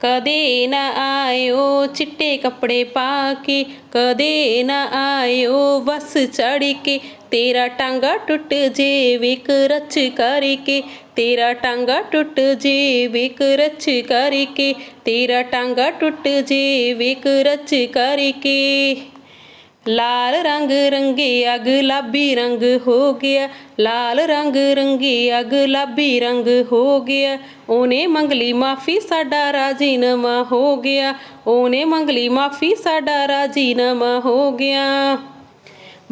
ਕਦੇ ਨਾ ਆਇਓ ਚਿੱਟੇ ਕੱਪੜੇ ਪਾ ਕੇ, ਕਦੇ ਨਾ ਆਇਓ ਬਸ ਚੜ ਕੇ। ਤੇਰਾ ਟਾਂਗਾ ਟੁੱਟ ਜੇ ਵੇਕ ਰਚ ਕਰਕੇ, ਤੇਰਾ ਟਾਂਗਾ ਟੁੱਟ ਜੇ ਵੇਕ ਰਚ ਕਰਕੇ, ਤੇਰਾ ਟਾਂਗਾ ਟੁੱਟ ਜੇ ਵੇਕ ਰਚ ਕਰਕੇ। ਲਾਲ ਰੰਗ ਰੰਗਿਆ ਗੁਲਾਬੀ ਰੰਗ ਹੋ ਗਿਆ। ਲਾਲ ਰੰਗ ਰੰਗਿਆ ਗੁਲਾਬੀ ਰੰਗ ਹੋ ਗਿਆ। ਉਹਨੇ ਮੰਗਲੀ ਮਾਫੀ ਸਾਡਾ ਰਾਜੀਨਾਮਾ ਹੋ ਗਿਆ। ਉਹਨੇ ਮੰਗਲੀ ਮਾਫੀ ਸਾਡਾ ਰਾਜੀਨਾਮਾ ਹੋ ਗਿਆ।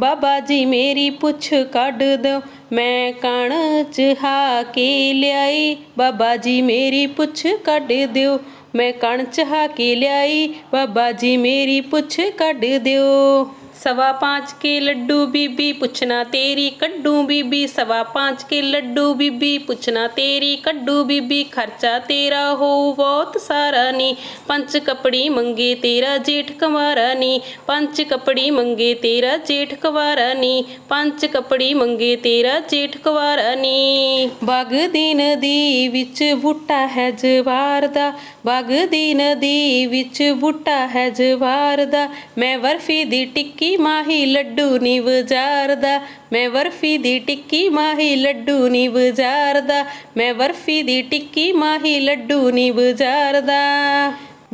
ਬਾਬਾ ਜੀ ਮੇਰੀ ਪੁੱਛ ਕੱਢ ਦਿਓ ਮੈਂ ਕਣ ਚਹਾ ਕੇ ਲਿਆਈ। ਬਾਬਾ ਜੀ ਮੇਰੀ ਪੁੱਛ ਕੱਢ ਦਿਓ, ਮੈਂ ਕਣ ਚਹਾ ਕੇ ਲਿਆਈ। ਬਾਬਾ ਜੀ ਮੇਰੀ ਪੁੱਛ ਕੱਢ ਦਿਓ। सवा पाँच के लड्डू बीबी पूछना तेरी कड्डू बीबी सवा पाँच के लड्डू बीबी पूछना तेरी कड्डू बीबी खर्चा तेरा हो बहुत सारा नी पंच कपड़ी मंगे तेरा जेठ कुंवारा नी पंच कपड़ी मंगे तेरा जेठ कुंवारा नी ਪੰਜ ਕਪੜੀ ਮੰਗੇ ਤੇਰਾ ਜੇਠ ਕੁਵਾਰਨੀ ਬਗ ਦੀ ਨਦੀ ਵਿੱਚ ਬੂਟਾ ਹੈ ਜਵਾਰ ਦਾ ਬਗ ਦੀ ਨਦੀ ਵਿੱਚ ਬੂਟਾ ਹੈ ਜਵਾਰ ਦਾ ਮੈਂ ਵਰਫੀ ਦੀ ਟਿੱਕੀ ਮਾਹੀ ਲੱਡੂ ਨੀ ਵਜਾਰਦਾ ਮੈਂ ਬਰਫੀ ਦੀ ਟਿੱਕੀ ਮਾਹੀ ਲੱਡੂ ਨੀ ਵਜਾਰਦਾ ਮੈਂ ਬਰਫੀ ਦੀ ਟਿੱਕੀ ਮਾਹੀ ਲੱਡੂ ਨੀ ਵਜਾਰਦਾ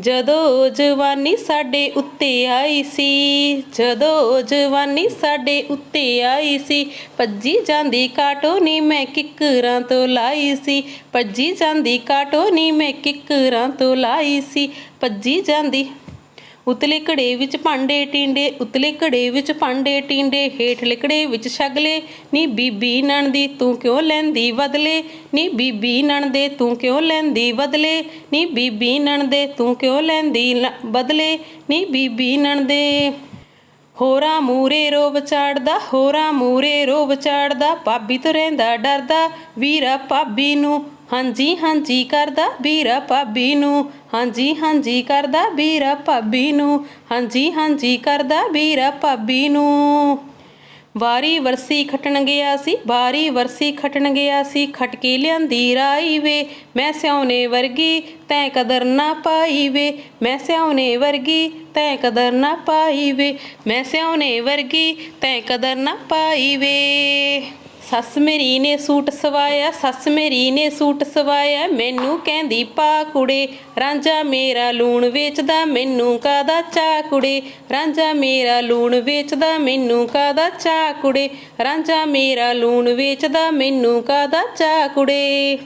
ਜਦੋਂ ਜਵਾਨੀ ਸਾਡੇ ਉੱਤੇ ਆਈ ਸੀ, ਜਦੋਂ ਜਵਾਨੀ ਸਾਡੇ ਉੱਤੇ ਆਈ ਸੀ, ਭੱਜੀ ਜਾਂਦੀ ਕਾਟੋ ਨੀ ਮੈਂ ਕਿੱਕਰਾਂ ਤੋਂ ਲਾਈ ਸੀ, ਭੱਜੀ ਜਾਂਦੀ ਕਾਟੋ ਨੀ ਮੈਂ ਕਿੱਕਰਾਂ ਤੋਂ ਲਾਈ ਸੀ, ਭੱਜੀ ਜਾਂਦੀ ਉਤਲੇ ਘੜੇ ਵਿੱਚ ਭਾਂਡੇ ਟਿੰਡੇ, ਉਤਲੇ ਘੜੇ ਵਿੱਚ ਭਾਂਡੇ ਟਿੰਡੇ ਹੇਠ ਲਿਕੜੇ ਵਿੱਚ ਛਗਲੇ ਨੀ ਬੀਬੀ ਨਣਦੀ ਤੂੰ ਕਿਉਂ ਲੈਂਦੀ ਬਦਲੇ ਨੀ ਬੀਬੀ ਨਣਦੇ ਤੂੰ ਕਿਉਂ ਲੈਂਦੀ ਬਦਲੇ ਨੀ ਬੀਬੀ ਨਣਦੇ ਤੂੰ ਕਿਉਂ ਲੈਂਦੀ ਲ- ਬਦਲੇ ਨੀ ਬੀਬੀ ਨਣਦੇ। ਹੋਰਾਂ ਮੂਰੇ ਰੋ ਵਿਚਾੜਦਾ ਹੋਰਾਂ ਮੂਰੇ ਰੋ ਵਿਚਾੜਦਾ ਭਾਬੀ ਤੋਂ ਰਹਿੰਦਾ ਡਰਦਾ। ਵੀਰਾ ਭਾਬੀ ਨੂੰ ਹਾਂਜੀ ਹਾਂਜੀ ਕਰਦਾ ਵੀਰਾ ਭਾਬੀ ਨੂੰ। ਹਾਂਜੀ ਹਾਂਜੀ ਕਰਦਾ ਵੀਰਾ ਭਾਬੀ ਨੂੰ। ਹਾਂਜੀ ਹਾਂਜੀ ਕਰਦਾ ਵੀਰਾ ਭਾਬੀ ਨੂੰ। ਵਾਰੀ ਵਰਸੀ ਖਟਣ ਗਿਆ ਸੀ, ਵਾਰੀ ਵਰਸੀ ਖਟਣ ਗਿਆ ਸੀ। ਖਟਕੀ ਲਿਆਂਦੀ ਰਾਈ ਵੇ, ਮੈਂ ਸਿਆਉਨੇ ਵਰਗੀ ਤੈਂ ਕਦਰ ਨਾ ਪਾਈ ਵੇ। ਮੈਂ ਸਿਆਉਨੇ ਵਰਗੀ ਤੈਂ ਕਦਰ ਨਾ ਪਾਈ ਵੇ। ਮੈਂ ਸਿਆਉਨੇ ਵਰਗੀ ਤੈਂ ਕਦਰ ਨਾ ਪਾਈ ਵੇ। ਸੱਸ ਮੇਰੀ ਨੇ ਸੂਟ ਸਵਾਇਆ, ਸੱਸ ਮੇਰੀ ਨੇ ਸੂਟ ਸਵਾਇਆ, ਮੈਨੂੰ ਕਹਿੰਦੀ, ਪਾ ਕੁੜੇ, ਰਾਂਝਾ ਮੇਰਾ ਲੂਣ ਵੇਚਦਾ, ਮੈਨੂੰ ਕਾਦਾ ਚਾ ਕੁੜੇ? ਰਾਂਝਾ ਮੇਰਾ ਲੂਣ ਵੇਚਦਾ, ਮੈਨੂੰ ਕਾਦਾ ਚਾ ਕੁੜੇ? ਰਾਂਝਾ ਮੇਰਾ ਲੂਣ ਵੇਚਦਾ, ਮੈਨੂੰ ਕਾਦਾ ਚਾ ਕੁੜੇ?